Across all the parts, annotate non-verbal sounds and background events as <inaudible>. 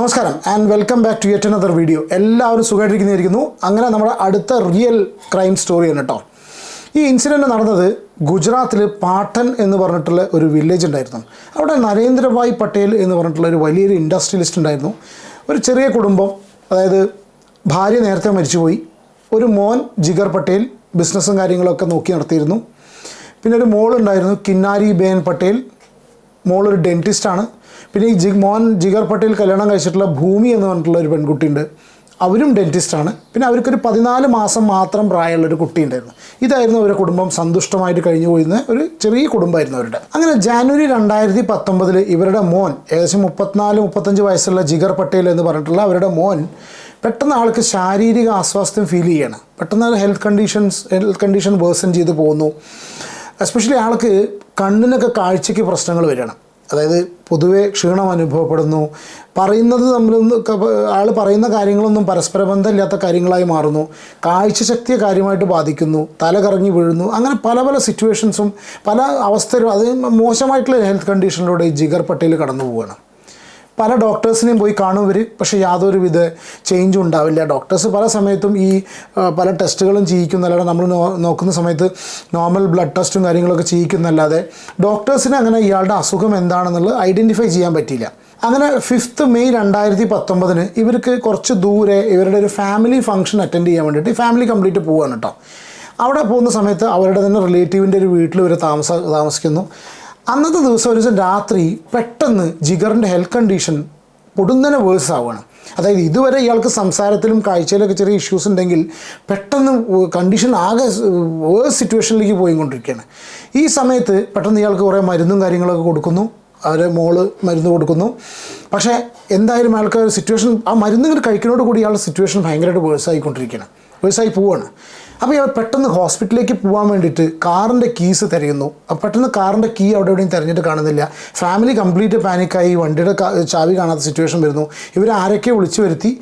നമസ്കാരം and welcome back to yet another video എല്ലാവരും സുഖമായിട്ടിരിക്കുന്നിരിക്കുന്നു അങ്ങനെ നമ്മുടെ അടുത്ത റിയൽ ക്രൈം സ്റ്റോറിയാണ് കേട്ടോ ഈ ഇൻസിഡന്റ് നടന്നത് ഗുജറാത്തിൽ പാട്ടൻ എന്ന് പറഞ്ഞിട്ടുള്ള ഒരു വില്ലേജ് ഉണ്ടായിരുന്നു. അവിടെ നരേന്ദ്രഭായ് പട്ടേൽ എന്ന് പറഞ്ഞിട്ടുള്ള ഒരു വലിയൊരു ഇൻഡസ്ട്രിയലിസ്റ്റ് ഉണ്ടായിരുന്നു. ഒരു ചെറിയ കുടുംബം അതായത് ഭാര്യ നേരത്തെ മരിച്ചുപോയി. ഒരു മോൻ ജിഗർ പട്ടേൽ ബിസിനസ്സും കാര്യങ്ങളൊക്കെ നോക്കി നടത്തിയിരുന്നു. പിന്നെ ഒരു മോളുണ്ടായിരുന്നു കിന്നാരി ബേൻ പട്ടേൽ. മോളൊരു ഡെന്റിസ്റ്റാണ് പിന്നെ ഈ ജിഗ് മോഹൻ ജിഗർ പട്ടേൽ കല്യാണം കഴിച്ചിട്ടുള്ള ഭൂമി എന്ന് പറഞ്ഞിട്ടുള്ള ഒരു പെൺകുട്ടിയുണ്ട്. അവരും ഡെന്റിസ്റ്റാണ് പിന്നെ അവർക്കൊരു പതിനാല് മാസം മാത്രം പ്രായമുള്ള ഒരു കുട്ടി ഉണ്ടായിരുന്നു ഇതായിരുന്നു അവരുടെ കുടുംബം. സന്തുഷ്ടമായിട്ട് കഴിഞ്ഞു പോയിരുന്ന ഒരു ചെറിയ കുടുംബമായിരുന്നു അവരുടെ. അങ്ങനെ ജാനുവരി രണ്ടായിരത്തി പത്തൊമ്പതിൽ ഇവരുടെ മോൻ ഏകദേശം മുപ്പത്തിനാല് മുപ്പത്തഞ്ച് വയസ്സുള്ള ജിഗർ പട്ടേൽ എന്ന് പറഞ്ഞിട്ടുള്ള അവരുടെ മോൻ പെട്ടെന്ന് ആൾക്ക് ശാരീരിക അസ്വാസ്ഥ്യം ഫീൽ ചെയ്യണം. പെട്ടെന്ന് health conditions health condition worsen ചെയ്ത് പോകുന്നു. എസ്പെഷ്യലി ആൾക്ക് കണ്ണിനൊക്കെ കാഴ്ചയ്ക്ക് പ്രശ്നങ്ങൾ വരികയാണ്. അതായത് പൊതുവേ ക്ഷീണം അനുഭവപ്പെടുന്നു. പറയുന്നത് തമ്മിലൊന്നും ആൾ പറയുന്ന കാര്യങ്ങളൊന്നും പരസ്പര ബന്ധമില്ലാത്ത കാര്യങ്ങളായി മാറുന്നു. കാഴ്ചശക്തിയെ കാര്യമായിട്ട് ബാധിക്കുന്നു. തല കറങ്ങി വീഴുന്നു. അങ്ങനെ പല പല സിറ്റുവേഷൻസും പല അവസ്ഥയിലും അത് മോശമായിട്ടുള്ള ഹെൽത്ത് കണ്ടീഷനിലൂടെ ജിഗർ പട്ടേൽ കടന്നു പോവുകയാണ് പല ഡോക്ടേഴ്സിനെയും പോയി കാണും ഇവർ പക്ഷേ യാതൊരുവിധ ചേഞ്ചും ഉണ്ടാവില്ല. ഡോക്ടേഴ്സ് പല സമയത്തും ഈ പല ടെസ്റ്റുകളും ചെയ്യിക്കുന്നല്ലാതെ നമ്മൾ നോക്കുന്ന സമയത്ത് നോർമൽ ബ്ലഡ് ടെസ്റ്റും കാര്യങ്ങളൊക്കെ ചെയ്യിക്കുന്നല്ലാതെ ഡോക്ടേഴ്സിന് അങ്ങനെ ഇയാളുടെ അസുഖം എന്താണെന്നുള്ളത് ഐഡന്റിഫൈ ചെയ്യാൻ പറ്റിയില്ല. അങ്ങനെ ഫിഫ്ത്ത് മെയ് രണ്ടായിരത്തി പത്തൊമ്പതിന് ഇവർക്ക് കുറച്ച് ദൂരെ ഇവരുടെ ഒരു ഫാമിലി ഫംഗ്ഷൻ അറ്റൻഡ് ചെയ്യാൻ വേണ്ടിയിട്ട് ഫാമിലി കംപ്ലീറ്റ് പോവുകയാണ് കേട്ടോ അവിടെ പോകുന്ന സമയത്ത് അവരുടെ തന്നെ റിലേറ്റീവിന്റെ ഒരു വീട്ടിൽ ഇവർ താമസ താമസിക്കുന്നു. അന്നത്തെ ദിവസം ഒരു ദിവസം രാത്രി പെട്ടെന്ന് ജിഗറിന്റെ ഹെൽത്ത് കണ്ടീഷൻ പൊടുന്നനെ വേഴ്സ് ആവുകയാണ്. അതായത് ഇതുവരെ ഇയാൾക്ക് സംസാരത്തിലും കാഴ്ചയിലൊക്കെ ചെറിയ ഇഷ്യൂസ് ഉണ്ടെങ്കിൽ പെട്ടെന്ന് കണ്ടീഷൻ ആകെ വേഴ്സ് സിറ്റുവേഷനിലേക്ക് പോയിക്കൊണ്ടിരിക്കുകയാണ്. ഈ സമയത്ത് പെട്ടെന്ന് ഇയാൾക്ക് കുറേ മരുന്നും കാര്യങ്ങളൊക്കെ കൊടുക്കുന്നു. അവരെ മോൾ മരുന്ന് കൊടുക്കുന്നു. പക്ഷേ എന്തായാലും അയാൾക്ക് സിറ്റുവേഷൻ ആ മരുന്നുകൾ കഴിക്കുന്നതോട് കൂടി ഇയാളുടെ സിറ്റുവേഷൻ ഭയങ്കരമായിട്ട് വേഴ്സ് ആയിക്കൊണ്ടിരിക്കുകയാണ്. വേഴ്സായി പോവാണ് അപ്പോൾ ഇയാൾ പെട്ടെന്ന് ഹോസ്പിറ്റലിലേക്ക് പോകാൻ വേണ്ടിയിട്ട് കാറിന്റെ കീസ് തിരയുന്നു. പെട്ടെന്ന് കാറിന്റെ കീ അവിടെ എവിടെയും തിരഞ്ഞിട്ട് കാണുന്നില്ല. ഫാമിലി കംപ്ലീറ്റ് പാനിക്കായി വണ്ടിയുടെ ചാവി കാണാത്ത സിറ്റുവേഷൻ വരുന്നു. ഇവർ ആരൊക്കെ വിളിച്ചു വരുത്തി.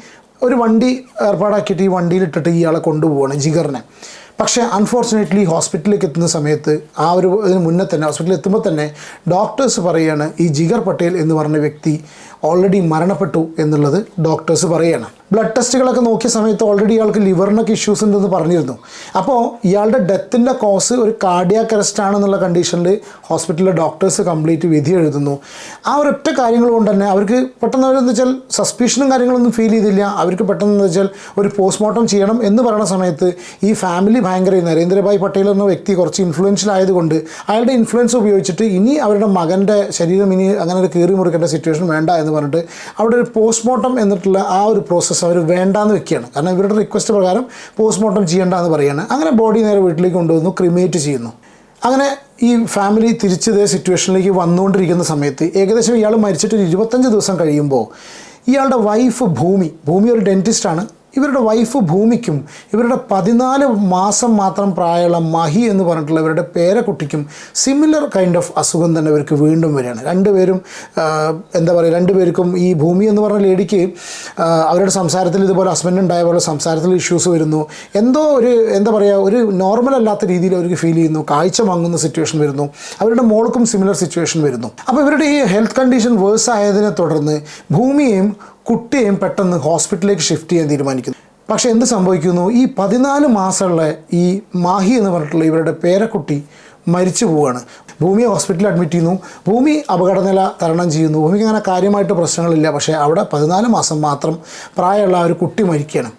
ഒരു വണ്ടി ഏർപ്പാടാക്കിയിട്ട് ഈ വണ്ടിയിലിട്ടിട്ട് ഇയാളെ കൊണ്ടുപോവാണ് ജിഗറിനെ. പക്ഷേ അൺഫോർച്ചുനേറ്റ്ലി ഹോസ്പിറ്റലിലേക്ക് എത്തുന്ന സമയത്ത് ആ ഒരു ഇതിന് മുന്നേ തന്നെ ഹോസ്പിറ്റലിൽ എത്തുമ്പോൾ തന്നെ ഡോക്ടേഴ്സ് പറയുകയാണ് ഈ ജിഗർ പട്ടേൽ എന്ന് പറഞ്ഞ വ്യക്തി ഓൾറെഡി മരണപ്പെട്ടു എന്നുള്ളത് ഡോക്ടേഴ്സ് പറയുകയാണ് ബ്ലഡ് ടെസ്റ്റുകളൊക്കെ നോക്കിയ സമയത്ത് ഓൾറെഡി ഇയാൾക്ക് ലിവറിനൊക്കെ ഇഷ്യൂസ് ഉണ്ടെന്ന് പറഞ്ഞിരുന്നു. അപ്പോൾ ഇയാളുടെ ഡെത്തിന്റെ കോസ് ഒരു കാർഡിയാക് അറസ്റ്റ് ആണെന്നുള്ള കണ്ടീഷനിൽ ഹോസ്പിറ്റലിലെ ഡോക്ടേഴ്സ് കംപ്ലീറ്റ് വിധി എഴുതുന്നു. ആ ഒരൊറ്റ കാര്യങ്ങൾ കൊണ്ട് തന്നെ അവർക്ക് പെട്ടെന്ന് അവരെന്ന് വെച്ചാൽ സസ്പീഷനും കാര്യങ്ങളൊന്നും ഫീൽ ചെയ്തില്ല. അവർക്ക് പെട്ടെന്ന് വെച്ചാൽ ഒരു പോസ്റ്റ്മോർട്ടം ചെയ്യണം എന്ന് പറയുന്ന സമയത്ത് ഈ ഫാമിലി ഭയങ്കര നരേന്ദ്രഭായ് പട്ടേൽ എന്ന വ്യക്തി കുറച്ച് ഇൻഫ്ലുവൻഷ്യൽ ആയതുകൊണ്ട് അയാളുടെ ഇൻഫ്ലുവൻസ് ഉപയോഗിച്ചിട്ട് ഇനി അവരുടെ മകന്റെ ശരീരം ഇനി അങ്ങനെ ഒരു കീറി മുറിക്കേണ്ട സിറ്റുവേഷൻ വേണ്ട എന്ന് പറഞ്ഞിട്ട് അവിടെ ഒരു പോസ്റ്റ്മോർട്ടം എന്നിട്ടുള്ള ആ ഒരു പ്രോസസ്സ് അവർ വേണ്ടാന്ന് വെക്കുകയാണ്. കാരണം ഇവരുടെ റിക്വസ്റ്റ് പ്രകാരം പോസ്റ്റ്മോർട്ടം ചെയ്യേണ്ട എന്ന് പറയുകയാണ്. അങ്ങനെ ബോഡി നേരെ വീട്ടിലേക്ക് കൊണ്ടുവന്നു ക്രിമേറ്റ് ചെയ്യുന്നു. അങ്ങനെ ഈ ഫാമിലി തിരിച്ച് ഇതേ സിറ്റുവേഷനിലേക്ക് വന്നുകൊണ്ടിരിക്കുന്ന സമയത്ത് ഏകദേശം ഇയാൾ മരിച്ചിട്ട് ഒരു ഇരുപത്തഞ്ച് ദിവസം കഴിയുമ്പോൾ ഇയാളുടെ വൈഫ് ഭൂമി ഭൂമി ഒരു ഡെന്റിസ്റ്റാണ് ഇവരുടെ വൈഫ് ഭൂമിക്കും ഇവരുടെ പതിനാല് മാസം മാത്രം പ്രായമുള്ള മഹി എന്ന് പറഞ്ഞിട്ടുള്ള ഇവരുടെ പേരക്കുട്ടിക്കും സിമിലർ കൈൻഡ് ഓഫ് അസുഖം തന്നെ ഇവർക്ക് വീണ്ടും വരികയാണ്. രണ്ടുപേരും എന്താ പറയുക രണ്ടുപേർക്കും ഈ ഭൂമി എന്ന് പറഞ്ഞ ലേഡിക്ക് അവരുടെ സംസാരത്തിൽ ഇതുപോലെ ഹസ്ബൻഡ് ഉണ്ടായ പോലെ സംസാരത്തിൽ ഇഷ്യൂസ് വരുന്നു. എന്തോ ഒരു എന്താ പറയുക ഒരു നോർമൽ അല്ലാത്ത രീതിയിൽ അവർക്ക് ഫീൽ ചെയ്യുന്നു. കാഴ്ച വാങ്ങുന്ന സിറ്റുവേഷൻ വരുന്നു. അവരുടെ മോൾക്കും സിമിലർ സിറ്റുവേഷൻ വരുന്നു. അപ്പോൾ ഇവരുടെ ഈ ഹെൽത്ത് കണ്ടീഷൻ വേഴ്സ് ആയതിനെ തുടർന്ന് ഭൂമിയെയും കുട്ടിയെയും പെട്ടെന്ന് ഹോസ്പിറ്റലിലേക്ക് ഷിഫ്റ്റ് ചെയ്യാൻ തീരുമാനിക്കുന്നു. പക്ഷേ എന്ത് സംഭവിക്കുന്നു? ഈ പതിനാല് മാസമുള്ള ഈ മാഹി എന്ന് പറഞ്ഞിട്ടുള്ള ഇവരുടെ പേരക്കുട്ടി മരിച്ചു പോവുകയാണ്. ഭൂമി ഹോസ്പിറ്റലിൽ അഡ്മിറ്റ് ചെയ്യുന്നു. ഭൂമി അപകടനില തരണം ചെയ്യുന്നു. ഭൂമിക്ക് അങ്ങനെ കാര്യമായിട്ട് പ്രശ്നങ്ങളില്ല. പക്ഷേ അവിടെ പതിനാല് മാസം മാത്രം പ്രായമുള്ള ഒരു കുട്ടി മരിക്കുകയാണ്.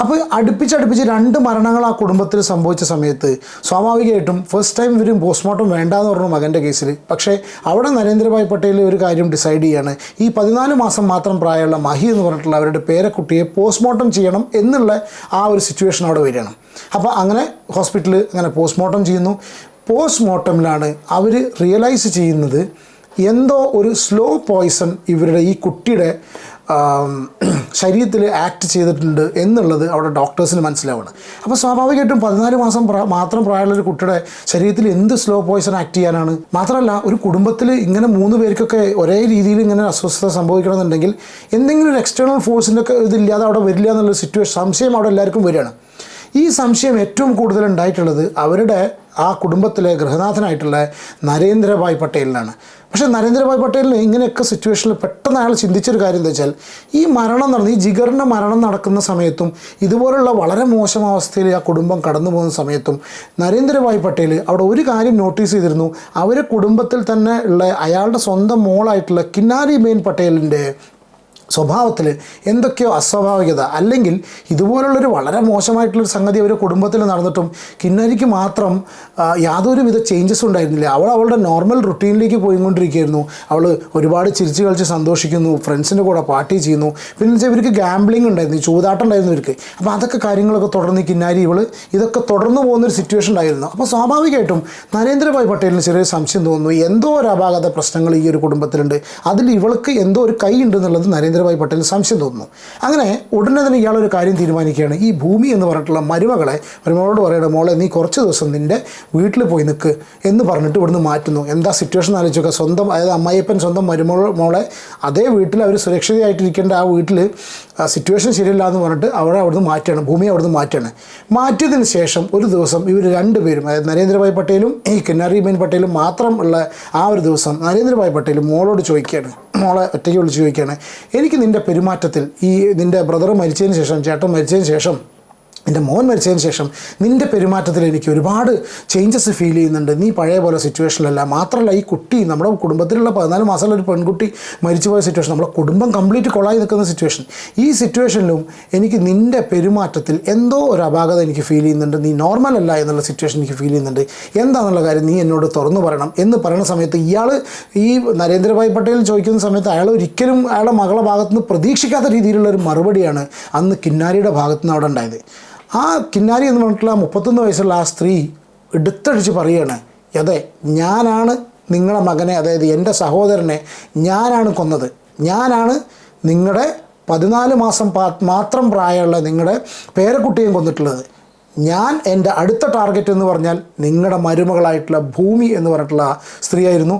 അപ്പോൾ അടുപ്പിച്ചടുപ്പിച്ച് രണ്ട് മരണങ്ങൾ ആ കുടുംബത്തിൽ സംഭവിച്ച സമയത്ത് സ്വാഭാവികമായിട്ടും ഫസ്റ്റ് ടൈം ഇവരും പോസ്റ്റ്മോർട്ടം വേണ്ടാന്ന് പറഞ്ഞു മകന്റെ കേസിൽ പക്ഷേ അവിടെ നരേന്ദ്രഭായ് പട്ടേൽ ഒരു കാര്യം ഡിസൈഡ് ചെയ്യാണ്. ഈ പതിനാല് മാസം മാത്രം പ്രായമുള്ള മഹി എന്ന് പറഞ്ഞിട്ടുള്ള അവരുടെ പേരക്കുട്ടിയെ പോസ്റ്റ്മോർട്ടം ചെയ്യണം എന്നുള്ള ആ ഒരു സിറ്റുവേഷൻ അവിടെ വരികയാണ്. അപ്പോൾ അങ്ങനെ ഹോസ്പിറ്റലിൽ അങ്ങനെ പോസ്റ്റ്മോർട്ടം ചെയ്യുന്നു. പോസ്റ്റ്മോർട്ടമിലാണ് അവർ റിയലൈസ് ചെയ്യുന്നത് എന്തോ ഒരു സ്ലോ പോയ്സൺ ഇവരുടെ ഈ കുട്ടിയുടെ <clears throat> ശരീരത്തിൽ ആക്ട് ചെയ്തിട്ടുണ്ട് എന്നുള്ളത് അവിടെ ഡോക്ടേഴ്സിന് മനസ്സിലാവുകയാണ് അപ്പോൾ സ്വാഭാവികമായിട്ടും പതിനാല് മാസം പ്രാ- മാത്രം പ്രായമുള്ള ഒരു കുട്ടിയുടെ ശരീരത്തിൽ എന്ത് സ്ലോ പോയിസൺ ആക്ട് ചെയ്യാനാണ്? മാത്രമല്ല ഒരു കുടുംബത്തിൽ ഇങ്ങനെ മൂന്ന് പേർക്കൊക്കെ ഒരേ രീതിയിൽ ഇങ്ങനെ അസ്വസ്ഥത സംഭവിക്കണമെന്നുണ്ടെങ്കിൽ എന്തെങ്കിലും ഒരു എക്സ്റ്റേണൽ ഫോഴ്സിന്റെ ഒക്കെ ഇതില്ലാതെ അവിടെ വരില്ല എന്നുള്ള സിറ്റുവേഷൻ സംശയം അവിടെ എല്ലാവർക്കും വരികയാണ്. ഈ സംശയം ഏറ്റവും കൂടുതൽ ഉണ്ടായിട്ടുള്ളത് അവരുടെ ആ കുടുംബത്തിലെ ഗൃഹനാഥനായിട്ടുള്ള നരേന്ദ്രഭായ് പട്ടേലിനാണ്. പക്ഷേ നരേന്ദ്രഭായ് പട്ടേലിന് ഇങ്ങനെയൊക്കെ സിറ്റുവേഷനിൽ പെട്ടെന്ന് അയാൾ ചിന്തിച്ചൊരു കാര്യം എന്താ വെച്ചാൽ ഈ മരണം നടന്ന് ഈ ജിഗറിന്റെ മരണം നടക്കുന്ന സമയത്തും ഇതുപോലുള്ള വളരെ മോശം അവസ്ഥയിൽ ആ കുടുംബം കടന്നു പോകുന്ന സമയത്തും നരേന്ദ്രഭായ് പട്ടേൽ അവിടെ ഒരു കാര്യം നോട്ടീസ് ചെയ്തിരുന്നു. അവരെ കുടുംബത്തിൽ തന്നെ ഉള്ള അയാളുടെ സ്വന്തം മോളായിട്ടുള്ള കിന്നാരി ബേൻ പട്ടേലിന്റെ സ്വഭാവത്തിൽ എന്തൊക്കെയോ അസ്വാഭാവികത അല്ലെങ്കിൽ ഇതുപോലുള്ളൊരു വളരെ മോശമായിട്ടുള്ളൊരു സംഗതി അവരുടെ കുടുംബത്തിൽ നടന്നിട്ടും കിന്നരിക്ക് മാത്രം യാതൊരു യാതൊരുവിധ ചേഞ്ചസ് ഉണ്ടായിരുന്നില്ല. അവൾ അവളുടെ നോർമൽ റുട്ടീനിലേക്ക് പോയിക്കൊണ്ടിരിക്കുകയായിരുന്നു. അവൾ ഒരുപാട് ചിരിച്ച് കളിച്ച് സന്തോഷിക്കുന്നു ഫ്രണ്ട്സിന്റെ കൂടെ പാർട്ടി ചെയ്യുന്നു. പിന്നെ ഇവർക്ക് ഗാംബ്ലിംഗ് ഉണ്ടായിരുന്നു ചൂതാട്ടം ഉണ്ടായിരുന്നു ഇവർക്ക്. അപ്പോൾ അതൊക്കെ കാര്യങ്ങളൊക്കെ തുടർന്ന് കിന്നാരി ഇവൾ ഇതൊക്കെ തുടർന്ന് പോകുന്നൊരു സിറ്റുവേഷൻ ഉണ്ടായിരുന്നു അപ്പോൾ സ്വാഭാവികമായിട്ടും നരേന്ദ്രഭായ് പട്ടേലിന് ചെറിയ സംശയം തോന്നുന്നു. എന്തോ ഒരു അപാകത പ്രശ്നങ്ങൾ ഈ ഒരു കുടുംബത്തിലുണ്ട്. അതിൽ ഇവൾക്ക് എന്തോ ഒരു കൈ ഉണ്ട് എന്നുള്ളത് നരേന്ദ്രഭായ് പട്ടേൽ സംശയം തോന്നുന്നു. അങ്ങനെ ഉടനെ തന്നെ ഇയാളൊരു കാര്യം തീരുമാനിക്കുകയാണ്. ഈ ഭൂമി എന്ന് പറഞ്ഞിട്ടുള്ള മരുമകളെ മരുമകളോട് പറയണം മോളെ നീ കുറച്ച് ദിവസം നിന്റെ വീട്ടിൽ പോയി നിൽക്ക് എന്ന് പറഞ്ഞിട്ട് ഇവിടുന്ന് മാറ്റുന്നു. എന്താ സിറ്റുവേഷൻ ആലോചിച്ചൊക്കെ? സ്വന്തം അതായത് അമ്മായിയപ്പൻ സ്വന്തം മരുമോൾ മോളെ അതേ വീട്ടിൽ അവർ സുരക്ഷിതയായിട്ടിരിക്കേണ്ട ആ വീട്ടിൽ സിറ്റുവേഷൻ ശരിയല്ല എന്ന് പറഞ്ഞിട്ട് അവരെ അവിടുന്ന് മാറ്റുകയാണ്. ഭൂമി അവിടുന്ന് മാറ്റുകയാണ്. മാറ്റിയതിന് ശേഷം ഒരു ദിവസം ഇവർ രണ്ടുപേരും അതായത് നരേന്ദ്രഭായ് പട്ടേലും ഈ കിന്നാരിബെൻ പട്ടേലും മാത്രം ഉള്ള ആ ഒരു ദിവസം നരേന്ദ്രഭായ് പട്ടേൽ മോളോട് ചോദിക്കുകയാണ്. മോളെ ഒറ്റയ്ക്ക് വിളിച്ച് ചോദിക്കുകയാണ് എനിക്ക് നിന്റെ പെരുമാറ്റത്തിൽ ഈ നിന്റെ ബ്രദർ മരിച്ചതിന് ശേഷം ചേട്ടൻ മരിച്ചതിന് ശേഷം എന്റെ മോൻ മരിച്ചതിന് ശേഷം നിന്റെ പെരുമാറ്റത്തിൽ എനിക്ക് ഒരുപാട് ചേഞ്ചസ് ഫീൽ ചെയ്യുന്നുണ്ട്. നീ പഴയ പോലെ സിറ്റുവേഷനിലല്ല മാത്രമല്ല ഈ കുട്ടി നമ്മുടെ കുടുംബത്തിലുള്ള പതിനാല് മാസമുള്ള ഒരു പെൺകുട്ടി മരിച്ചുപോയ സിറ്റുവേഷൻ നമ്മുടെ കുടുംബം കംപ്ലീറ്റ് കൊളായി നിൽക്കുന്ന സിറ്റുവേഷൻ ഈ സിറ്റുവേഷനിലും എനിക്ക് നിന്റെ പെരുമാറ്റത്തിൽ എന്തോ ഒരു അപാകത എനിക്ക് ഫീൽ ചെയ്യുന്നുണ്ട്. നീ നോർമൽ അല്ല എന്നുള്ള സിറ്റുവേഷൻ എനിക്ക് ഫീൽ ചെയ്യുന്നുണ്ട്. എന്താണെന്നുള്ള കാര്യം നീ എന്നോട് തുറന്നു പറയണം എന്ന് പറയുന്ന സമയത്ത് ഇയാൾ ഈ നരേന്ദ്രഭായ് പട്ടേൽ ചോദിക്കുന്ന സമയത്ത് അയാൾ ഒരിക്കലും അയാളുടെ മകളുടെ ഭാഗത്തുനിന്ന് പ്രതീക്ഷിക്കാത്ത രീതിയിലുള്ള ഒരു മറുപടിയാണ് അന്ന് കിന്നാരിയുടെ ഭാഗത്തുനിന്ന് അവിടെ ഉണ്ടായത്. ആ കിന്നാരി എന്ന് പറഞ്ഞിട്ടുള്ള മുപ്പത്തൊന്ന് വയസ്സുള്ള ആ സ്ത്രീ എടുത്തടിച്ച് പറയുകയാണ് അതെ ഞാനാണ് നിങ്ങളുടെ മകനെ അതായത് എന്റെ സഹോദരനെ ഞാനാണ് കൊന്നത്. ഞാനാണ് നിങ്ങളുടെ പതിനാല് മാസം മാത്രം പ്രായമുള്ള നിങ്ങളുടെ പേരക്കുട്ടിയും കൊന്നിട്ടുള്ളത്. ഞാൻ എന്റെ അടുത്ത ടാർഗറ്റ് എന്ന് പറഞ്ഞാൽ നിങ്ങളുടെ മരുമകളായിട്ടുള്ള ഭൂമി എന്ന് പറഞ്ഞിട്ടുള്ള സ്ത്രീയായിരുന്നു.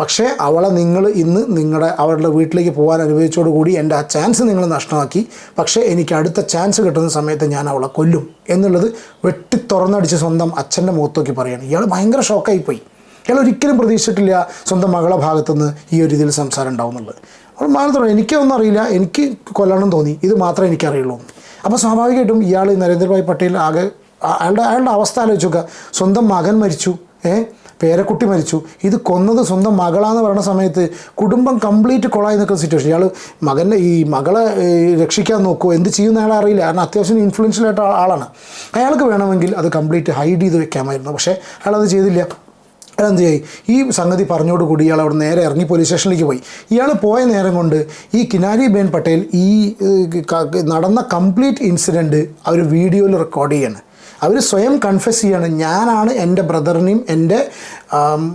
പക്ഷേ അവളെ നിങ്ങൾ ഇന്ന് നിങ്ങളുടെ അവരുടെ വീട്ടിലേക്ക് പോകാൻ അനുവദിച്ചോടുകൂടി എന്റെ ആ ചാൻസ് നിങ്ങൾ നഷ്ടമാക്കി. പക്ഷേ എനിക്ക് അടുത്ത ചാൻസ് കിട്ടുന്ന സമയത്ത് ഞാൻ അവളെ കൊല്ലും എന്നുള്ളത് വെട്ടി തുറന്നടിച്ച് സ്വന്തം അച്ഛന്റെ മുഖത്തോക്കി പറയാണ്. ഇയാൾ ഭയങ്കര ഷോക്കായിപ്പോയി. ഇയാൾ ഒരിക്കലും പ്രതീക്ഷിച്ചിട്ടില്ല സ്വന്തം മകളെ ഭാഗത്തുനിന്ന് ഈ ഒരു രീതിയിൽ സംസാരം ഉണ്ടാവുന്നുള്ളത് അപ്പോൾ മാത്രമല്ല എനിക്കൊന്നും അറിയില്ല. എനിക്ക് കൊല്ലണം തോന്നി. ഇത് മാത്രമേ എനിക്കറിയുള്ളൂ. അപ്പോൾ സ്വാഭാവികമായിട്ടും ഇയാൾ നരേന്ദ്രഭായ് പട്ടേൽ ആകെ അയാളുടെ അയാളുടെ അവസ്ഥ ആലോചിച്ചു നോക്കുക. സ്വന്തം മകൻ മരിച്ചു. ഏ പേരക്കുട്ടി മരിച്ചു. ഇത് കൊന്നത് സ്വന്തം മകളാന്ന് പറയുന്ന സമയത്ത് കുടുംബം കംപ്ലീറ്റ് കൊളായി നിൽക്കുന്ന സിറ്റുവേഷൻ ഇയാൾ മകന്റെ ഈ മകളെ രക്ഷിക്കാൻ നോക്കുമോ എന്ത് ചെയ്യുന്ന അയാളെ അറിയില്ല. കാരണം അത്യാവശ്യം ഇൻഫ്ലുവൻഷ്യൽ ആയിട്ട് ആളാണ്. അയാൾക്ക് വേണമെങ്കിൽ അത് കംപ്ലീറ്റ് ഹൈഡ് ചെയ്ത് വെക്കാമായിരുന്നു. പക്ഷേ അയാളത് ചെയ്തില്ല. അയാൾ എന്ത് ചെയ്യും ഈ സംഗതി പറഞ്ഞോടുകൂടി ഇയാൾ അവിടെ നേരെ ഇറങ്ങി പോലീസ് സ്റ്റേഷനിലേക്ക് പോയി. ഇയാൾ പോയ നേരം കൊണ്ട് ഈ കിനാരി ബേൻ പട്ടേൽ ഈ നടന്ന കംപ്ലീറ്റ് ഇൻസിഡന്റ് അവർ വീഡിയോയിൽ റെക്കോർഡ് ചെയ്യാണ്. അവർ സ്വയം കൺഫെസ് ചെയ്യാണ് ഞാനാണ് എന്റെ ബ്രദറിനെയും എന്റെ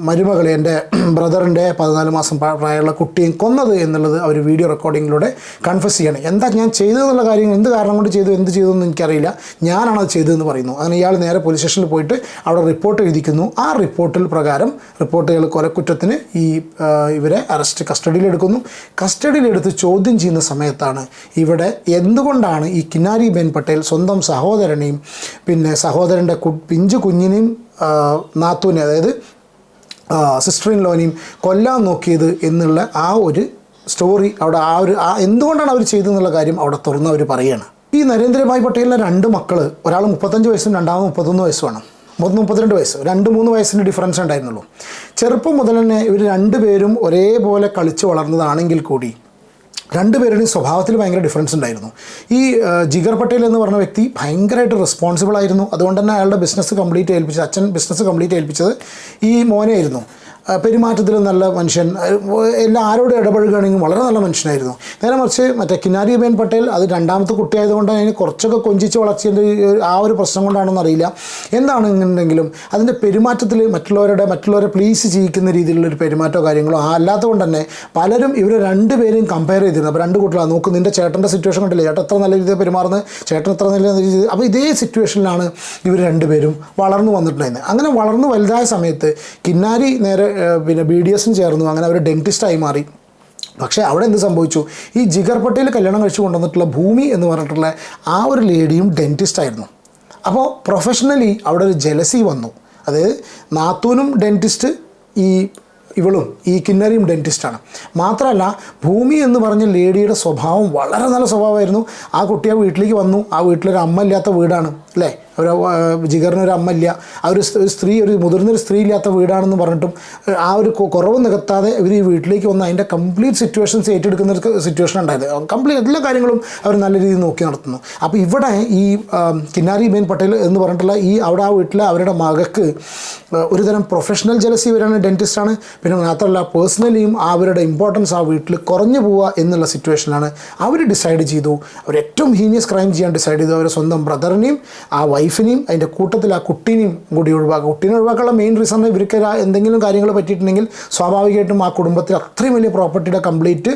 മരുമകളെ എന്റെ ബ്രദറിന്റെ പതിനാല് മാസം പ്രായമുള്ള കുട്ടിയും കൊന്നത് എന്നുള്ളത് അവർ വീഡിയോ റെക്കോർഡിങ്ങിലൂടെ കൺഫസ് ചെയ്യണം. എന്താ ഞാൻ ചെയ്തതെന്നുള്ള കാര്യങ്ങൾ എന്ത് കാരണം കൊണ്ട് ചെയ്തു എന്ത് ചെയ്തു എന്ന് എനിക്കറിയില്ല. ഞാനാണ് അത് ചെയ്തതെന്ന് പറയുന്നു. അങ്ങനെ ഇയാൾ നേരെ പോലീസ് സ്റ്റേഷനിൽ പോയിട്ട് അവിടെ റിപ്പോർട്ട് എഴുതിക്കുന്നു. ആ റിപ്പോർട്ടിൽ പ്രകാരം റിപ്പോർട്ടുകൾ കൊലക്കുറ്റത്തിന് ഈ ഇവരെ അറസ്റ്റ് കസ്റ്റഡിയിലെടുക്കുന്നു കസ്റ്റഡിയിലെടുത്ത് ചോദ്യം ചെയ്യുന്ന സമയത്താണ് ഇവിടെ എന്തുകൊണ്ടാണ് ഈ കിന്നാരി ബെൻ പട്ടേൽ സ്വന്തം സഹോദരനെയും പിന്നെ സഹോദരന്റെ കു പിഞ്ചു കുഞ്ഞിനെയും നാത്തൂനെ അതായത് സിസ്റ്റർ ഇൻ ലോനെയും കൊല്ലാൻ നോക്കിയത് എന്നുള്ള ആ ഒരു സ്റ്റോറി അവിടെ ആ ഒരു ആ എന്തുകൊണ്ടാണ് അവർ ചെയ്തതെന്നുള്ള കാര്യം അവിടെ തുറന്ന് അവർ പറയുകയാണ് ഈ നരേന്ദ്രഭായ് പട്ടേലിന്റെ രണ്ട് മക്കൾ ഒരാൾ മുപ്പത്തഞ്ച് വയസ്സും രണ്ടാമത് മുപ്പത്തൊന്ന് വയസ്സുമാണ്. മുപ്പത് മുപ്പത്തിരണ്ട് വയസ്സ്. രണ്ട് മൂന്ന് വയസ്സിന്റെ ഡിഫറൻസ് ഉണ്ടായിരുന്നുള്ളൂ. ചെറുപ്പം മുതൽ തന്നെ ഇവർ രണ്ടുപേരും ഒരേപോലെ കളിച്ച് വളർന്നതാണെങ്കിൽ കൂടി രണ്ടുപേരുടെയും സ്വഭാവത്തിൽ ഭയങ്കര ഡിഫറൻസ് ഉണ്ടായിരുന്നു. ഈ ജിഗർ പട്ടേൽ എന്ന് പറഞ്ഞ വ്യക്തി ഭയങ്കരമായിട്ട് റെസ്പോൺസിബിൾ ആയിരുന്നു. അതുകൊണ്ട് തന്നെ അയാളുടെ ബിസിനസ് കംപ്ലീറ്റ് ഏൽപ്പിച്ചത് അച്ഛൻ ബിസിനസ് കംപ്ലീറ്റ് ഏൽപ്പിച്ചത് ഈ മോനെ ആയിരുന്നു ആ, പെരുമാറ്റത്തിൽ നല്ല മനുഷ്യൻ എല്ലാം ആരോട് ഇടപഴകുകയാണെങ്കിൽ വളരെ നല്ല മനുഷ്യനായിരുന്നു. നേരെ മറിച്ച് മറ്റേ കിനാരിബേൻ പട്ടേൽ അത് രണ്ടാമത്തെ കുട്ടിയായതുകൊണ്ട് അതിന് കുറച്ചൊക്കെ കൊഞ്ചിച്ച് വളർച്ചേന്റെ ആ ഒരു പ്രശ്നം കൊണ്ടാണെന്ന് അറിയില്ല. എന്താണെന്നുണ്ടെങ്കിലും അതിന്റെ പെരുമാറ്റത്തിൽ മറ്റുള്ളവരുടെ മറ്റുള്ളവരെ പ്ലീസ് ചെയ്യിക്കുന്ന രീതിയിലുള്ള ഒരു പെരുമാറ്റമോ കാര്യങ്ങളോ ആ അല്ലാത്തതുകൊണ്ട് തന്നെ പലരും ഇവർ രണ്ടുപേരെയും കമ്പയർ ചെയ്തിരുന്നു. അപ്പോൾ രണ്ട് കുട്ടികളാണ്. നോക്ക് നിന്റെ ചേട്ടന്റെ സിറ്റുവേഷൻ കണ്ടില്ലേ? ചേട്ടൻ എത്ര നല്ല രീതിയിൽ പെരുമാറുന്നത് ചേട്ടൻ എത്ര നല്ല രീതിയിൽ അപ്പോൾ ഇതേ സിറ്റുവേഷനിലാണ് ഇവർ രണ്ടുപേരും വളർന്നു വന്നിട്ടുണ്ടായിരുന്നത്. അങ്ങനെ വളർന്നു വലുതായ സമയത്ത് കിന്നാരി നേരെ പിന്നെ ബി ഡി എസും ചേർന്നു. അങ്ങനെ അവർ ഡെന്റിസ്റ്റായി മാറി. പക്ഷേ അവിടെ എന്ത് സംഭവിച്ചു? ഈ ജിഗർ പട്ടേൽ കല്യാണം കഴിച്ചു കൊണ്ടുവന്നിട്ടുള്ള ഭൂമി എന്ന് പറഞ്ഞിട്ടുള്ള ആ ഒരു ലേഡിയും ഡെന്റിസ്റ്റ് ആയിരുന്നു. അപ്പോൾ പ്രൊഫഷണലി അവിടെ ഒരു ജലസി വന്നു. അതായത് നാത്തൂനും ഡെന്റിസ്റ്റ് ഈ ഇവളും ഈ കിന്നരിയും ഡെന്റിസ്റ്റാണ് മാത്രമല്ല ഭൂമി എന്ന് പറഞ്ഞ ലേഡിയുടെ സ്വഭാവം വളരെ നല്ല സ്വഭാവമായിരുന്നു. ആ കുട്ടി ആ വീട്ടിലേക്ക് വന്നു. ആ വീട്ടിലൊരു അമ്മ ഇല്ലാത്ത വീടാണ് അല്ലേ? ഒരു ജിഗറിനൊരു അമ്മ ഇല്ല ആ ഒരു സ്ത്രീ ഒരു മുതിർന്നൊരു സ്ത്രീ ഇല്ലാത്ത വീടാണെന്ന് പറഞ്ഞിട്ടും ആ ഒരു കുറവ് നികത്താതെ ഇവർ ഈ വീട്ടിലേക്ക് വന്ന് അതിന്റെ കംപ്ലീറ്റ് സിറ്റുവേഷൻസ് ഏറ്റെടുക്കുന്ന ഒരു സിറ്റുവേഷൻ ഉണ്ടായത്. കംപ്ലീറ്റ് എല്ലാ കാര്യങ്ങളും അവർ നല്ല രീതിയിൽ നോക്കി നടത്തുന്നു. അപ്പോൾ ഇവിടെ ഈ കിന്നാരി ബെൻ പട്ടേൽ എന്ന് പറഞ്ഞിട്ടുള്ള ഈ അവിടെ ആ വീട്ടിലെ അവരുടെ മകൾക്ക് ഒരുതരം പ്രൊഫഷണൽ ജലസി വരാണ് ഡെന്റിസ്റ്റാണ് പിന്നെ മാത്രമല്ല പേഴ്സണലിയും അവരുടെ ഇമ്പോർട്ടൻസ് ആ വീട്ടിൽ കുറഞ്ഞു പോവുക എന്നുള്ള സിറ്റുവേഷനാണ് അവർ ഡിസൈഡ് ചെയ്തു. അവർ ഏറ്റവും ഹീനിയസ് ക്രൈം ചെയ്യാൻ ഡിസൈഡ് ചെയ്തു. അവരെ സ്വന്തം ബ്രദറിനെയും ആ വൈഫിനെയും അതിന്റെ കൂട്ടത്തിൽ ആ കുട്ടീനെയും കൂടി ഒഴിവാക്കുക. കുട്ടീനെ ഒഴിവാക്കാനുള്ള മെയിൻ റീസൺ ഇവർക്ക് എന്തെങ്കിലും കാര്യങ്ങൾ പറ്റിയിട്ടുണ്ടെങ്കിൽ സ്വാഭാവികമായിട്ടും ആ കുടുംബത്തിൽ അത്രയും വലിയ പ്രോപ്പർട്ടിയുടെ കംപ്ലീറ്റ്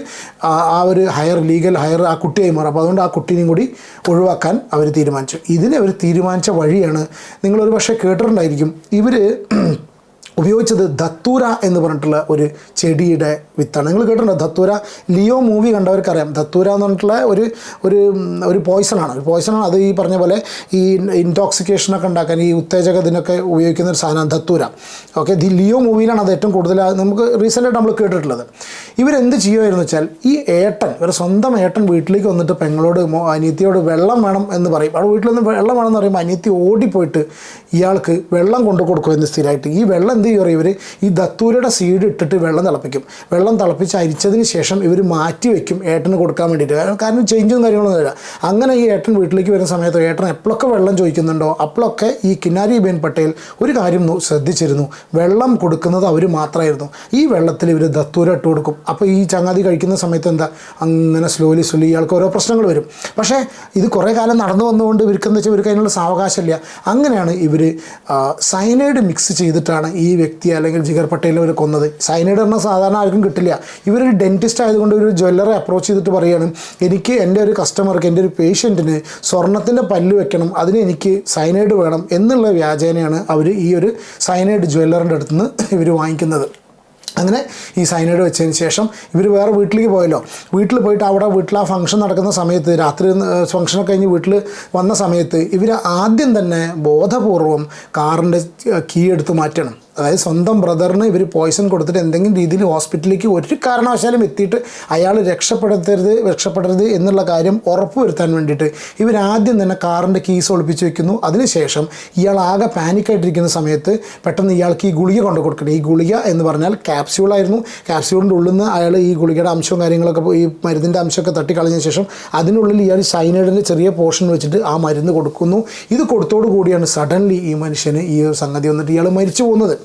ആ ഒരു ഹയർ ലീഗൽ ഹയർ ആ കുട്ടിയായി മാറും. അപ്പോൾ അതുകൊണ്ട് ആ കുട്ടീനെയും കൂടി ഒഴിവാക്കാൻ അവർ തീരുമാനിച്ചു. ഇതിനെ അവർ തീരുമാനിച്ച വഴിയാണ് നിങ്ങളൊരു പക്ഷേ കേട്ടിട്ടുണ്ടായിരിക്കും. ഇവർ ഉപയോഗിച്ചത് ധത്തൂര എന്ന് പറഞ്ഞിട്ടുള്ള ഒരു ചെടിയുടെ വിത്താണ്. നിങ്ങൾ കേട്ടിട്ടുണ്ടോ ധത്തൂര? Leo movie കണ്ടവർക്കറിയാം. ധത്തൂര എന്ന് പറഞ്ഞിട്ടുള്ള ഒരു ഒരു ഒരു പോയ്സണാണ് ഒരു പോയ്സണാണ് അത് ഈ പറഞ്ഞ പോലെ ഈ ഇൻടോക്സിക്കേഷനൊക്കെ ഉണ്ടാക്കാൻ ഈ ഉത്തേജക ഇതിനൊക്കെ ഉപയോഗിക്കുന്ന ഒരു സാധനമാണ് ധത്തൂര. ഓക്കെ ദി ലിയോ മൂവിയിലാണ് അത് ഏറ്റവും കൂടുതൽ നമുക്ക് റീസെന്റായിട്ട് നമ്മൾ കേട്ടിട്ടുള്ളത്. ഇവരെന്ത് ചെയ്യുമായിരുന്നു വെച്ചാൽ ഈ ഏട്ടൻ ഇവരുടെ സ്വന്തം ഏട്ടൻ വീട്ടിലേക്ക് വന്നിട്ട് പെങ്ങളോട് അനിയത്തിയോട് വെള്ളം വേണം എന്ന് പറയും. അവിടെ വീട്ടിൽ നിന്ന് വെള്ളം എന്ന് പറയുമ്പോൾ അനിയത്തി ഓടിപ്പോയിട്ട് ഇയാൾക്ക് വെള്ളം കൊണ്ടു കൊടുക്കുമെന്ന് സ്ഥിരമായിട്ട്. ഈ വെള്ളം എന്ത് ചെയ്യും ഇവർ ഈ ദത്തൂരയുടെ സീഡ് ഇട്ടിട്ട് വെള്ളം തിളപ്പിക്കും. വെള്ളം തിളപ്പിച്ച് അരിച്ചതിന് ശേഷം ഇവർ മാറ്റി വെക്കും ഏട്ടന് കൊടുക്കാൻ വേണ്ടിയിട്ട്. കാരണം- ചേഞ്ചും കാര്യങ്ങളൊന്നും ഇല്ല അങ്ങനെ ഈ ഏട്ടൻ വീട്ടിലേക്ക് വരുന്ന സമയത്ത് ഏട്ടൻ എപ്പോഴൊക്കെ വെള്ളം ചോദിക്കുന്നുണ്ടോ അപ്പോഴൊക്കെ ഈ കിന്നാരി ബേൻ പട്ടേൽ ഒരു കാര്യം ശ്രദ്ധിച്ചിരുന്നു. വെള്ളം കൊടുക്കുന്നത് അവർ മാത്രമായിരുന്നു ഈ വെള്ളത്തിൽ ഇവർ ദത്തൂര ഇട്ട് കൊടുക്കും. അപ്പോൾ ഈ ചങ്ങാതി കഴിക്കുന്ന സമയത്ത് എന്താ? അങ്ങനെ സ്ലോലി സ്ലോലി ഇയാൾക്ക് ഓരോ പ്രശ്നങ്ങൾ വരും. പക്ഷേ ഇത് കുറേ കാലം നടന്നു വന്നുകൊണ്ട് ഇവർക്ക് എന്താ വെച്ചാൽ ഇവർക്ക് അതിനുള്ള സാവകാശമില്ല. അങ്ങനെയാണ് ഇവർ സൈനൈഡ് മിക്സ് ചെയ്തിട്ടാണ് ഈ വ്യക്തി അല്ലെങ്കിൽ ജിഗർ പട്ടേലിനെ ഇവർ കൊന്നത്. സൈനൈഡ് പറഞ്ഞാൽ സാധാരണ ആർക്കും കിട്ടില്ല. ഇവരൊരു ഡെന്റിസ്റ്റ് ആയതുകൊണ്ട് ഒരു ജ്വല്ലറെ അപ്രോച്ച് ചെയ്തിട്ട് പറയുകയാണ് എനിക്ക് എന്റെ ഒരു കസ്റ്റമർക്ക് എന്റെ ഒരു പേഷ്യന്റിന് സ്വർണത്തിന്റെ പല്ല് വെക്കണം അതിന് എനിക്ക് സൈനൈഡ് വേണം എന്നുള്ള വ്യാജേനയാണ് അവർ ഈ ഒരു സൈനൈഡ് ജ്വല്ലറിന്റെ അടുത്ത് നിന്ന് ഇവർ വാങ്ങിക്കുന്നത്. അങ്ങനെ ഈ സൈനൈഡ് വെച്ചതിന് ശേഷം ഇവർ വേറെ വീട്ടിലേക്ക് പോയല്ലോ. വീട്ടിൽ പോയിട്ട് അവിടെ വീട്ടിൽ ആ ഫംഗ്ഷൻ നടക്കുന്ന സമയത്ത് രാത്രി ഫംഗ്ഷനൊക്കെ കഴിഞ്ഞ് വീട്ടിൽ വന്ന സമയത്ത് ഇവർ ആദ്യം തന്നെ ബോധപൂർവം കാറിന്റെ കീ എടുത്ത് മാറ്റണം. അതായത് സ്വന്തം ബ്രദറിന് ഇവർ പോയിസൺ കൊടുത്തിട്ട് എന്തെങ്കിലും രീതിയിൽ ഹോസ്പിറ്റലിലേക്ക് ഒരു കാരണവശാലും എത്തിയിട്ട് അയാൾ രക്ഷപ്പെടുത്തരുത് രക്ഷപ്പെടരുത് എന്നുള്ള കാര്യം ഉറപ്പുവരുത്താൻ വേണ്ടിയിട്ട് ആദ്യം തന്നെ കാറിന്റെ കീസ് ഒളിപ്പിച്ച് വെക്കുന്നു. അതിനുശേഷം ഇയാൾ ആകെ പാനിക്കായിട്ടിരിക്കുന്ന സമയത്ത് പെട്ടെന്ന് ഇയാൾക്ക് ഈ ഗുളിക കൊണ്ടു കൊടുക്കണം. ഈ ഗുളിക എന്ന് പറഞ്ഞാൽ ക്യാപ്സ്യൂളായിരുന്നു ക്യാപ്സ്യൂളിന്റെ ഉള്ളിൽ നിന്ന് അയാൾ ഈ ഗുളികയുടെ അംശവും കാര്യങ്ങളൊക്കെ ഈ മരുന്നിന്റെ അംശമൊക്കെ തട്ടിക്കളഞ്ഞ ശേഷം അതിനുള്ളിൽ ഇയാൾ സൈനൈഡിന്റെ ചെറിയ പോർഷൻ വെച്ചിട്ട് ആ മരുന്ന് കൊടുക്കുന്നു. ഇത് കൊടുത്തോടു കൂടിയാണ് സഡൻലി ഈ മനുഷ്യന് ഈ ഒരു സംഗതി വന്നിട്ട് ഇയാൾ മരിച്ചു പോകുന്നത്.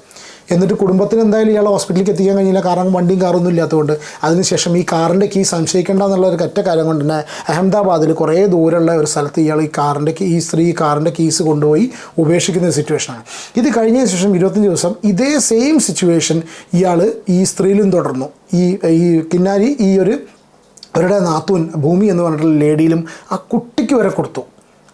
എന്നിട്ട് കുടുംബത്തിന് എന്തായാലും ഇയാളെ ഹോസ്പിറ്റലിലേക്ക് എത്തിക്കാൻ കഴിഞ്ഞില്ല കാരണം വണ്ടിയും കാറൊന്നും ഇല്ലാത്തതുകൊണ്ട് അതിനുശേഷം ഈ കാറിന്റെ കീ സംശയിക്കേണ്ട എന്നുള്ള ഒരു കറ്റ കാര്യം കൊണ്ട് തന്നെ അഹമ്മദാബാദിൽ കുറേ ദൂരമുള്ള ഒരു സ്ഥലത്ത് ഇയാൾ ഈ കാറിന്റെ ഈ സ്ത്രീ കാറിന്റെ കീസ് കൊണ്ടുപോയി ഉപേക്ഷിക്കുന്ന ഒരു സിറ്റുവേഷനാണ് ഇത് കഴിഞ്ഞതിന് ശേഷം ഇരുപത്തഞ്ച് ദിവസം ഇതേ സെയിം സിറ്റുവേഷൻ ഇയാൾ ഈ സ്ത്രീയിലും തുടർന്നു. ഈ ഈ കിന്നാരി ഈ ഒരു അവരുടെ നാത്തൂൻ ഭൂമി എന്ന് പറഞ്ഞിട്ടുള്ള ലേഡിയിലും ആ കുട്ടിക്ക് വരെ കൊടുത്തു.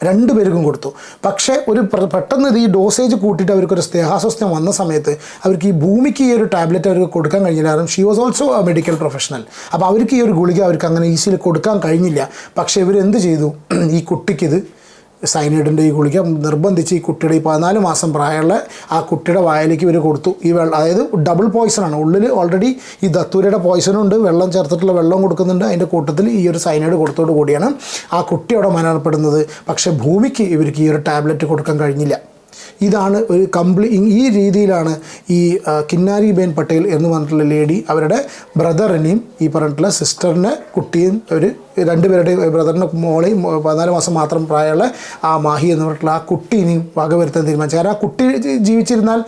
രണ്ടു പേർക്കും കൊടുത്തു. പക്ഷേ ഒരു പെട്ടെന്ന് ഈ ഡോസേജ് കൂട്ടിയിട്ട് അവർക്കൊരു സ്നേഹാസ്വസ്ഥം വന്ന സമയത്ത് അവർക്ക് ഈ ഭൂമിക്ക് ഈ ഒരു ടാബ്ലറ്റ് അവർക്ക് കൊടുക്കാൻ കഴിഞ്ഞില്ല. കാരണം she was also a medical professional അപ്പോൾ അവർക്ക് ഈ ഒരു ഗുളിക അവർക്ക് അങ്ങനെ ഈസിയിൽ കൊടുക്കാൻ കഴിഞ്ഞില്ല. പക്ഷേ ഇവരെന്ത് ചെയ്തു? <clears throat> ഈ കുട്ടിക്കിത് സൈനൈഡിന്റെ ഈ ഗുളിക നിർബന്ധിച്ച് ഈ കുട്ടിയുടെ ഈ പതിനാല് മാസം പ്രായമുള്ള ആ കുട്ടിയുടെ വായിലേക്ക് ഇവർ കൊടുത്തു. ഈ വെള്ളം അതായത് ഡബിൾ പോയിസണാണ് ഉള്ളിൽ ഓൾറെഡി ഈ ദത്തൂരയുടെ പോയിസണുണ്ട് വെള്ളം ചേർത്തിട്ടുള്ള വെള്ളം കൊടുക്കുന്നുണ്ട്. അതിന്റെ കൂട്ടത്തിൽ ഈ ഒരു സൈനൈഡ് കൊടുത്തോടു കൂടിയാണ് ആ കുട്ടി അവിടെ മരണപ്പെടുന്നത്. പക്ഷേ ഭൂമിക്ക് ഇവർക്ക് ഈ ഒരു ടാബ്ലറ്റ് കൊടുക്കാൻ കഴിഞ്ഞില്ല. ഇതാണ് ഒരു കംപ്ലീ ഈ രീതിയിലാണ് ഈ കിന്നാരി ബേൻ പട്ടേൽ എന്ന് പറഞ്ഞിട്ടുള്ള ലേഡി അവരുടെ ബ്രദറിനെയും ഈ പറഞ്ഞിട്ടുള്ള സിസ്റ്ററിനെ കുട്ടിയും ഒരു രണ്ടുപേരുടെ ബ്രദറിന്റെ മോളെയും പതിനാല് മാസം മാത്രം പ്രായമുള്ള ആ മാഹി എന്ന് പറഞ്ഞിട്ടുള്ള ആ കുട്ടീനെയും വകവരുത്താൻ തീരുമാനിച്ചു. കാരണം ആ കുട്ടി ജീവിച്ചിരുന്നാൽ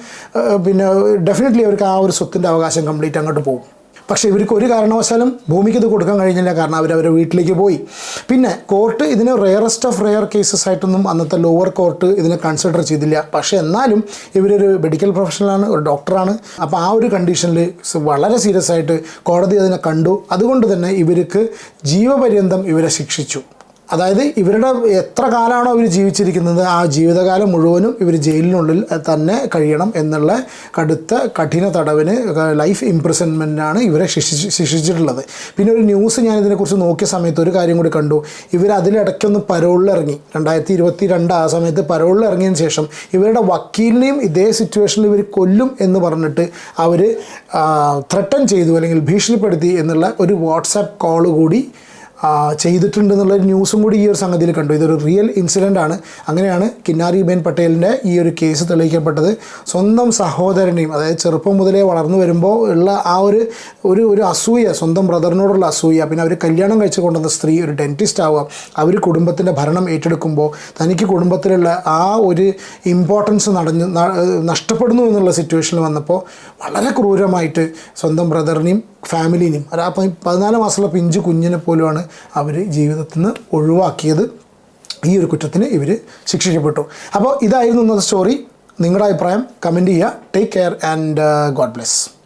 പിന്നെ ഡെഫിനറ്റ്ലി അവർക്ക് ആ ഒരു സ്വത്തിന്റെ അവകാശം കംപ്ലീറ്റ് അങ്ങോട്ട് പോകും. പക്ഷേ ഇവർക്ക് ഒരു കാരണവശാലും ഭൂമിക്ക് ഇത് കൊടുക്കാൻ കഴിഞ്ഞില്ല. കാരണം അവർ അവരുടെ വീട്ടിലേക്ക് പോയി. പിന്നെ കോർട്ട് ഇതിനെ റെയറസ്റ്റ് ഓഫ് റെയർ കേസസ് ആയിട്ടൊന്നും അന്നത്തെ ലോവർ കോർട്ട് ഇതിനെ കൺസിഡർ ചെയ്തില്ല. പക്ഷേ എന്നാലും ഇവരൊരു മെഡിക്കൽ പ്രൊഫഷണലാണ് ഒരു ഡോക്ടറാണ് അപ്പോൾ ആ ഒരു കണ്ടീഷനിൽ വളരെ സീരിയസ് ആയിട്ട് കോടതി അതിനെ കണ്ടു. അതുകൊണ്ട് തന്നെ ഇവർക്ക് ജീവപര്യന്തം ഇവരെ ശിക്ഷിച്ചു. അതായത് ഇവരുടെ എത്ര കാലമാണോ ഇവർ ജീവിച്ചിരിക്കുന്നത് ആ ജീവിതകാലം മുഴുവനും ഇവർ ജയിലിനുള്ളിൽ തന്നെ കഴിയണം എന്നുള്ള കടുത്ത കഠിന തടവിന് ലൈഫ് ഇംപ്രിസൺമെന്റാണ് ഇവരെ ശിക്ഷിച്ച് ശിക്ഷിച്ചിട്ടുള്ളത്. പിന്നെ ഒരു ന്യൂസ് ഞാൻ ഇതിനെക്കുറിച്ച് നോക്കിയ സമയത്ത് ഒരു കാര്യം കൂടി കണ്ടു. ഇവർ അതിലിടയ്ക്കൊന്ന് പരോളിലിറങ്ങി. രണ്ടായിരത്തി ഇരുപത്തി രണ്ട് ആ സമയത്ത് പരോളിലിറങ്ങിയതിന് ശേഷം ഇവരുടെ വക്കീലിനെയും ഇതേ സിറ്റുവേഷനിൽ ഇവർ കൊല്ലും എന്ന് പറഞ്ഞിട്ട് അവർ ത്രട്ടൻ ചെയ്തു അല്ലെങ്കിൽ ഭീഷണിപ്പെടുത്തി എന്നുള്ള ഒരു വാട്സാപ്പ് കോൾ കൂടി ചെയ്തിട്ടുണ്ട് എന്നുള്ള ഒരു ന്യൂസും കൂടി ഈ ഒരു സംഗതിയിൽ കണ്ടു. ഇതൊരു റിയൽ ഇൻസിഡന്റ് ആണ്. അങ്ങനെയാണ് കിന്നാരി ബെൻ പട്ടേലിന്റെ ഈ ഒരു കേസ് തെളിയിക്കപ്പെട്ടത്. സ്വന്തം സഹോദരനെയും അതായത് ചെറുപ്പം മുതലേ വളർന്നു വരുമ്പോൾ ഉള്ള ആ ഒരു ഒരു ഒരു അസൂയ സ്വന്തം ബ്രദറിനോടുള്ള അസൂയ പിന്നെ അവർ കല്യാണം കഴിച്ചു കൊണ്ടുവന്ന സ്ത്രീ ഒരു ഡെന്റിസ്റ്റ് ആവുക അവർ കുടുംബത്തിന്റെ ഭരണം ഏറ്റെടുക്കുമ്പോൾ തനിക്ക് കുടുംബത്തിലുള്ള ആ ഒരു ഇമ്പോർട്ടൻസ് നടഞ്ഞു ന- നഷ്ടപ്പെടുന്നു എന്നുള്ള സിറ്റുവേഷനിൽ വന്നപ്പോൾ വളരെ ക്രൂരമായിട്ട് സ്വന്തം ബ്രദറിനെയും ഫാമിലിനെയും അപ്പം പ- പതിനാല് മാസമുള്ള പിഞ്ച് കുഞ്ഞിനെ പോലുമാണ് അവർ ജീവിതത്തിൽ നിന്ന് ഒഴിവാക്കിയത്. ഈ ഒരു കുറ്റത്തിന് ഇവർ ശിക്ഷിക്കപ്പെട്ടു. അപ്പോൾ ഇതായിരുന്നു ഇന്നത്തെ സ്റ്റോറി നിങ്ങളുടെ അഭിപ്രായം കമന്റ് ചെയ്യുക. Take care and God bless